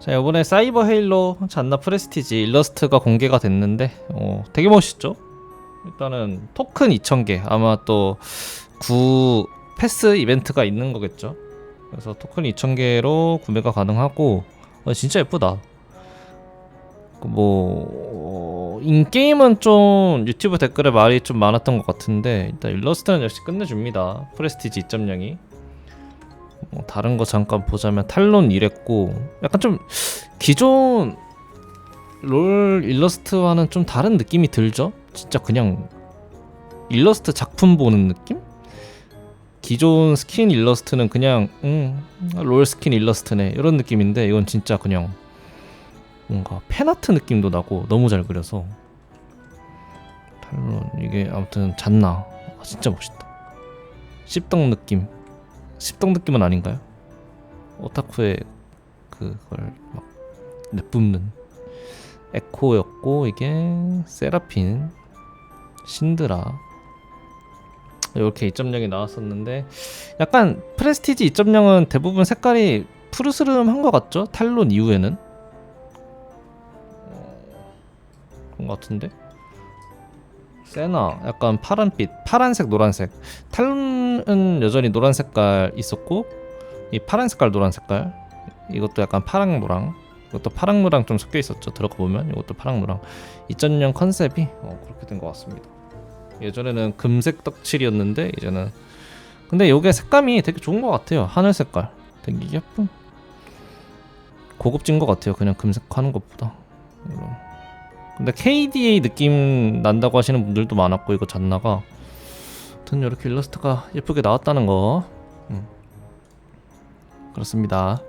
자 이번에 사이버 헤일로 잔나 프레스티지 일러스트가 공개가 됐는데 어, 되게 멋있죠? 일단은 토큰 2,000개. 아마 또구 패스 이벤트가 있는 거겠죠? 그래서 토큰 2,000개로 구매가 가능하고 어, 진짜 예쁘다. 그뭐 어, 인게임은 좀 유튜브 댓글에 말이 좀 많았던 것 같은데 일단 일러스트는 역시 끝내줍니다. 프레스티지 2.0이 뭐 다른 거 잠깐 보자면 탈론 이랬고 약간 좀 기존 롤 일러스트와는 좀 다른 느낌이 들죠? 진짜 그냥 일러스트 작품 보는 느낌? 기존 스킨 일러스트는 그냥 음, 롤 스킨 일러스트네. 이런 느낌인데 이건 진짜 그냥 뭔가 팬아트 느낌도 나고 너무 잘 그려서. 탈론 이게 아무튼 잤나? 아, 진짜 멋있다. 씹덕 느낌 씹덕 느낌은 아닌가요? 오타쿠의 그걸 막 내뿜는 에코였고 이게 세라핀 신드라 이렇게 2.0이 나왔었는데 약간 프레스티지 2.0은 대부분 색깔이 푸르스름한 것 같죠? 탈론 이후에는 어, 그런 것 같은데 세나 약간 파란빛 파란색 노란색. 탈론은 여전히 노란 색깔 있었고 이 파란 색깔 노란 색깔. 이것도 약간 파랑 노랑. 이것도 파랑 노랑 좀 섞여 있었죠. 들어가 보면 이것도 파랑 노랑. 2.0 컨셉이 어, 그렇게 된 것 같습니다. 예전에는 금색 떡칠이었는데 이제는. 근데 이게 색감이 되게 좋은 것 같아요. 하늘 색깔. 되게 예쁜. 고급진 것 같아요. 그냥 금색 하는 것보다. 이런. 근데 KDA 느낌 난다고 하시는 분들도 많았고 이거 잔나가. 아무튼 이렇게 일러스트가 예쁘게 나왔다는 거. 음. 그렇습니다